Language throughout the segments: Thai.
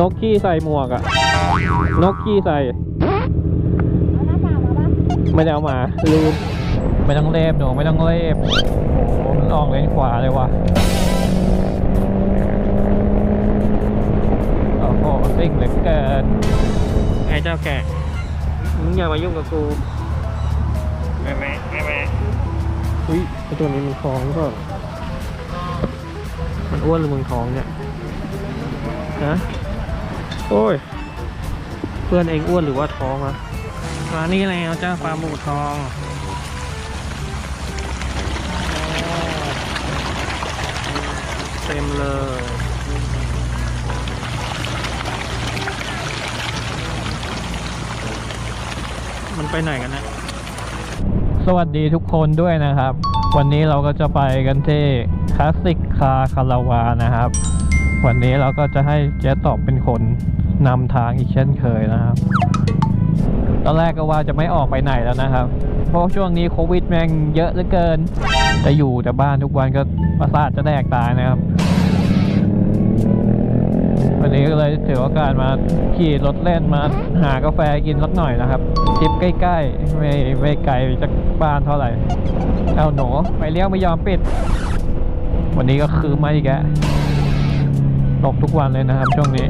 นกขี้ใส่หมวกอะนกขี้ใส่เอาหน้าต่างมาปะไม่ได้เอามาลืมไม่ต้องเล็บหนูไม่ต้องเล็บโอ้มันออกเลนขวาเลยว่ะโอ้โหสิ่งเหลือเกินไอ้เจ้าแกะมึงอย่ามายุ่งกับกูแม่แม่แม่แม่อุ้ยไอ้ตัวนี้มันท้องก็มันอ้วนหรือมึงท้องเนี่ย ฮะ โอ้ย เพื่อนเองอ้วนหรือว่าท้องอะมานี่แล้วจ้าปลาหมูทองเต็มเลยมันไปไหนกันนะ สวัสดีทุกคนด้วยนะครับ วันนี้เราก็จะไปกันที่คลาสสิกคาคาราวานะครับ วันนี้เราก็จะให้เจ๊ตอบเป็นคน นำทางอีกเช่นเคยนะครับ ตอนแรกก็ว่าจะไม่ออกไปไหนแล้วนะครับ เพราะช่วงนี้โควิดแม่งเยอะเหลือเกิน จะอยู่แต่บ้านทุกวันก็ประสาทจะแดกตายนะครับ วันนี้ก็เลยถือโอกาสมาขี่รถเล่นมาหากาแฟกินสักหน่อยนะครับทิปใกล้ๆไม่ไม่ไกลจากบ้านเท่าไหร่เอาหนูไปเลี้ยวไม่ยอมปิด วันนี้ก็คือมาอีกแล้วตกทุกวันเลยนะครับช่วงนี้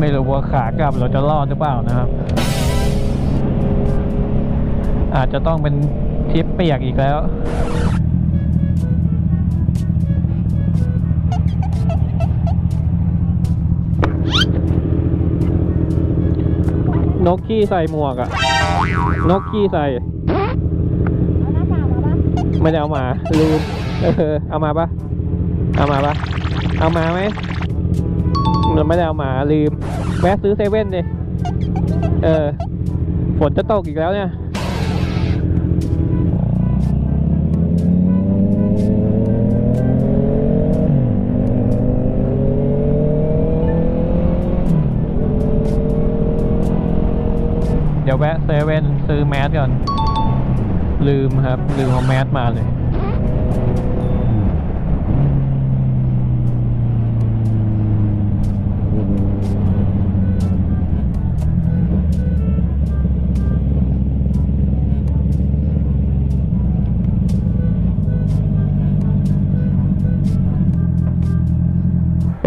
ไม่รู้ว่าขากลับเราจะรอดหรือเปล่านะครับ อาจจะต้องเป็นทริปเปียกอีกแล้วนกขี้ใส่หมวกอะนกขี้ใส่ ไม่ได้เอามาลืมเออเอามาปะเอามาปะเอามาไหม เราไม่ได้เอามาลืม แวะซื้อเซเว่นดิเออ ฝนจะตกอีกแล้วเนี่ยเดี๋ยวแวะเซเว่นซื้อแมสก่อน ลืมครับ ลืมเอาแมสมาเลย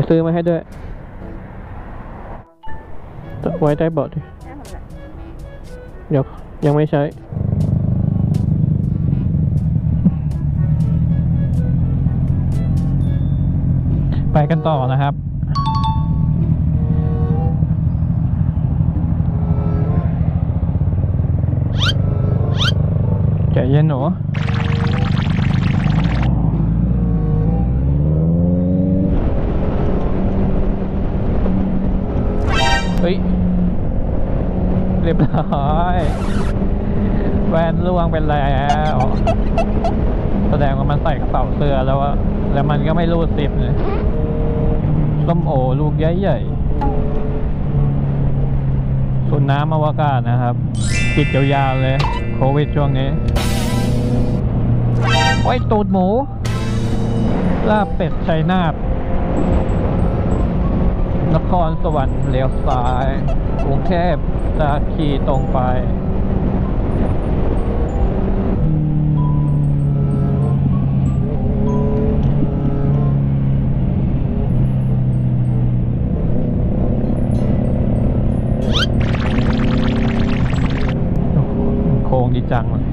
ซื้อมาให้ด้วย ไว้ใต้เบาะดิแค่ทำอะไรเดี๋ยวยังไม่ใช้ไปกันต่อนะครับ ใจเย็นหนู บร้อยแวนล่วงไปแล้ว แสดงว่ามันใส่กระเป๋าเสื้อแล้วว่าแล้วมันก็ไม่รูดซิปเลยส้มโอลูกใหญ่ๆสุนน้ำอวกาศนะครับ ปิดยาวๆเลย โควิดช่วงนี้ โอ้ยตูดหมู ลาบเป็ดชัยนาท ครสวรรค์เลี้ยวซ้ายกรุงเทพจะขี่ตรงไปโค้งดีจังเลย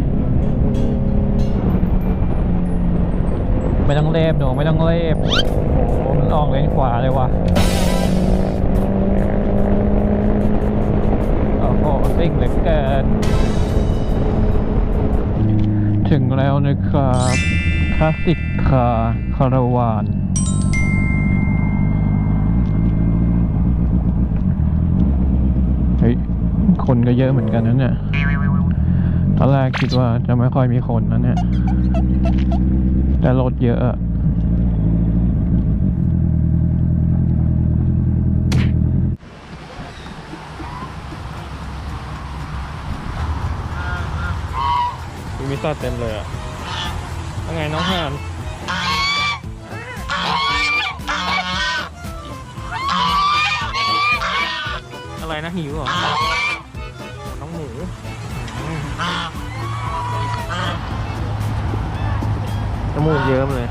ไม่ต้องเล็บหนูไม่ต้องเล็บโอ้โหมันออกเลนขวาเลยว่ะ อ้โหสิ่งเหลือเกิน ถึงแล้วนะครับคลาสสิกคาคาราวานเฮ้ย คนก็เยอะเหมือนกันนะเนี่ยตอนแรกคิดว่าจะไม่ค่อยมีคนนะเนี่ย แต่รถเยอะอะ มีมิสเตาเต็มเลยอะยังไงน้องห่านอะไรนะหิวเหรอน้องหมูจมูกเยอะเลย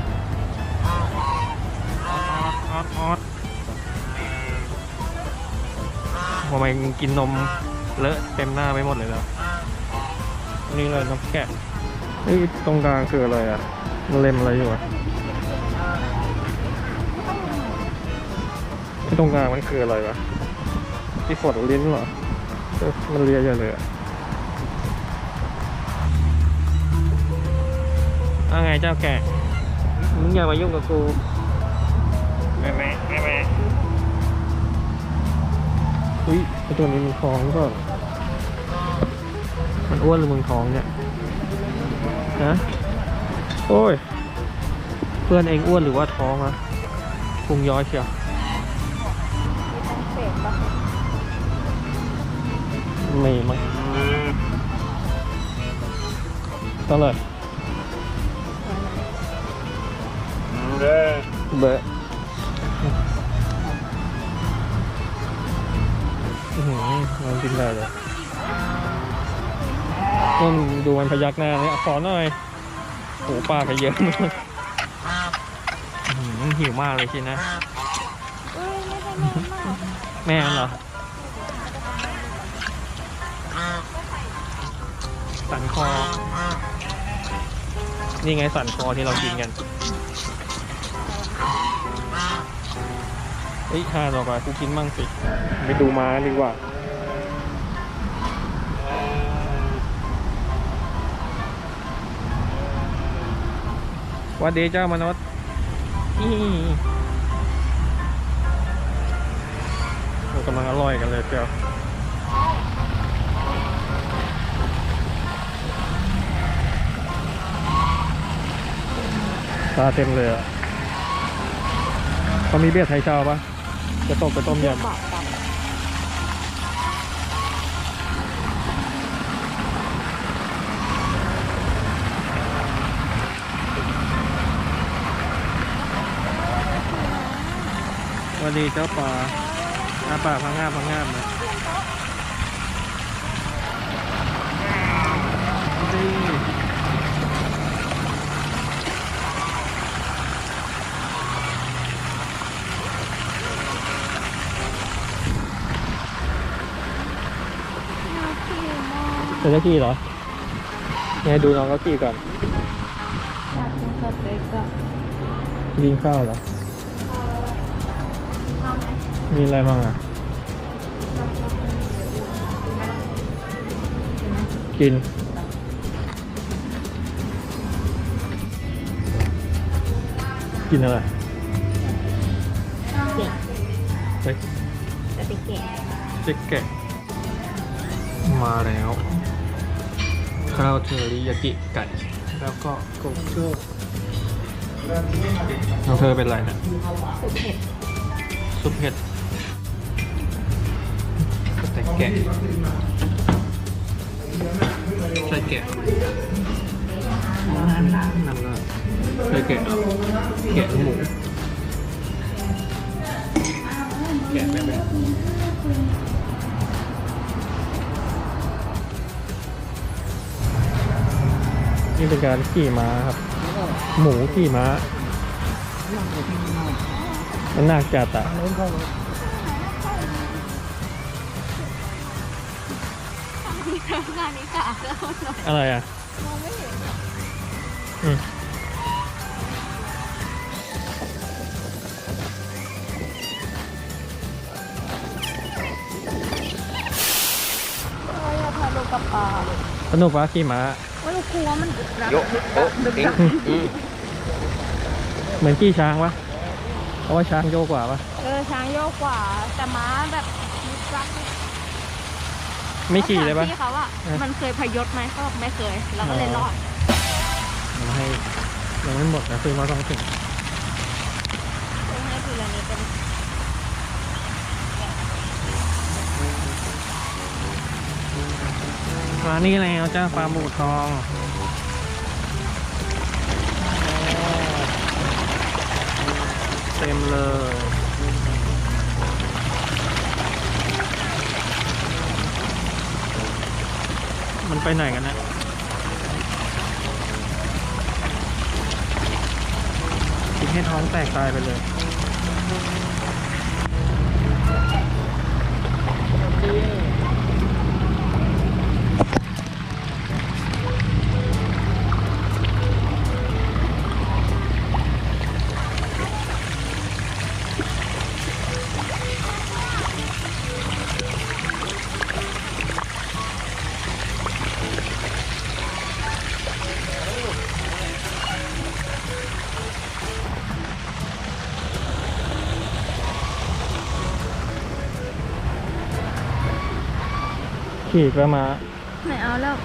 ทำไมกินนมเลอะเต็มหน้าไปหมดเลยแล้ว นี่เลยนกแกะนี่ตรงกลางคืออะไรอะมันเล็มอะไรอยู่อะที่ตรงกลางมันคืออะไรวะที่ฝดลิ้นเหรอเอ้ยมันเลียใหญ่เลยอะว่าไงเจ้าแกะมึงอย่ามายุ่งกับกูแม่แม่แม่แม่อุ้ยไอตัวนี้มันท้องก็มัน อ้วนหรือมึงท้องเนี่ยฮะโอ้ย เพื่อนเองอ้วนหรือว่าท้องอะพุงย้อยเชียวเศษปะไม่มั้งเท่าไหร่เบอร์อื้อหือมันกินได้เลย ต้นดูมันพยักหน้าเนี่ยขอหน่อยโหปากก็เยอะมากหิวมากเลยชินะเอ้ยไม่ใช่แม่มแม่เหรอสันคอ นี่ไงสันคอที่เรากินกันเฮ้ยห่านออกไปกูกินมั่งสิ ไปดูม้าดีกว่า วัดดีเจ้ามนุษย์อีเรากำลังอร่อยกันเลยเจ้าปลาเต็มเลยอะเขามีเบียดไทยเช่าปะจะตกไปต้มยำ วัสดีเจ้าปลาอาปาพังงาพังงาบเลยนี่เป็นเจ้าขี่เหรอเนี่ยดูน้องเขาขี่ก่อนกินสเต็กอะยิงข้าวเหรอ มมีอะไรบ้างอะ กิน กินอะไรเด็กเฮ้ยสเต็กเก๋เจ๊กแกะมาแล้วข้าวเทอริยากิไก่ แล้วก็โกโก้น้องเธอเป็นไรเนี่ยสุดเผ็ด ซุปเห็ดสเต็ก แกะใช่แกะนั่นนั่นใช่แกะแกะหมูแกะแบบนี่เป็นการขี่ม้าครับ หมูขี่ม้ามันน่าจัดอะ งานนี้กะแล้วหน่อยอะไรอะมองไม่เห็นอะอืมเอ้ยอยากถ่ายรูปกับปลาสนุกปะขี่ม้า ว่าเรากลัวมันนะยกโอ๊ะเอ็งอืมเหมือนขี่ช้างปะเพราะว่าช้างโยกกว่าปะเออช้างโยกกว่าแต่ม้าแบบยึดรัก ไม่ขี่เลยปะพี่เขาอะเออมันเคยพยศไหมเขาบอกไม่เคยเราก็เลยรอดยังให้ยังไม่หมดนะซื้อมาต้องถึงซื้อให้ทีละนิดเป็นมานี่แล้วจ้าปลาหมูทองเต็มเลย ไปไหนกันนะกินให้ท้องแตกตายไปเลย ขี่ก็มา ไม่เอาแล้ว